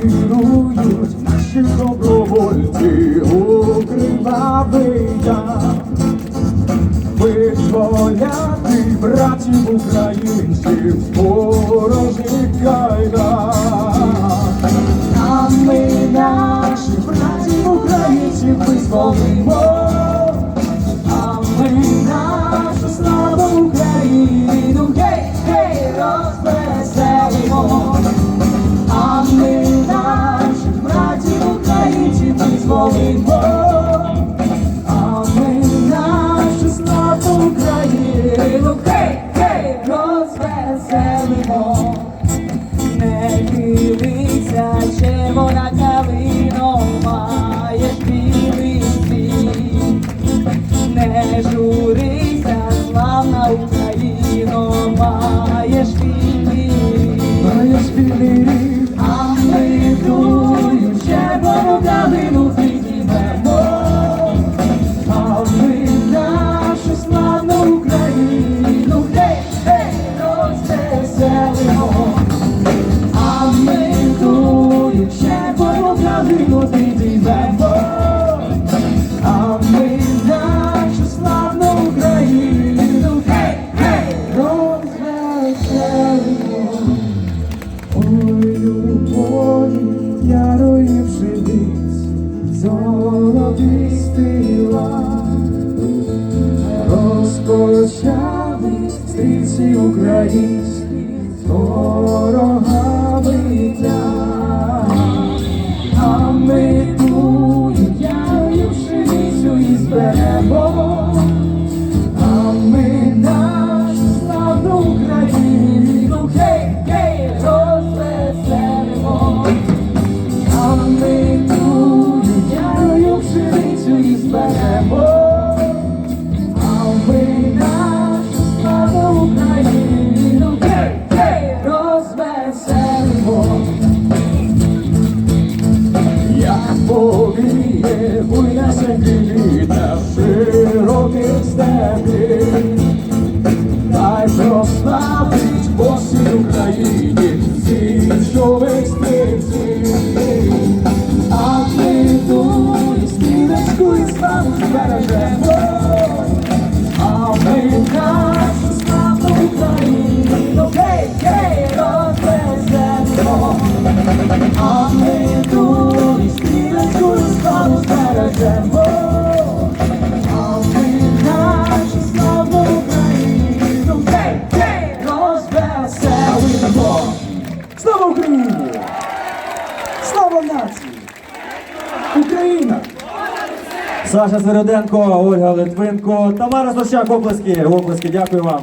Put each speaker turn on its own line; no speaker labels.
Шанують наші добровольці Україна вийде. визволяти братів українців ворожих. Скажи, куди а ми нашу славну Україну розвеселимо. Ой, любові, ярої пшениць, золотистий лад, розпочали стрільці українські ворога. Повіє, буйнася квіта широких степів, та й прославить босі Україні всіх чових співців. Україна!
Саша Звероденко, Ольга Литвинко, Тамара Сорчак, оплески, оплески, дякую вам.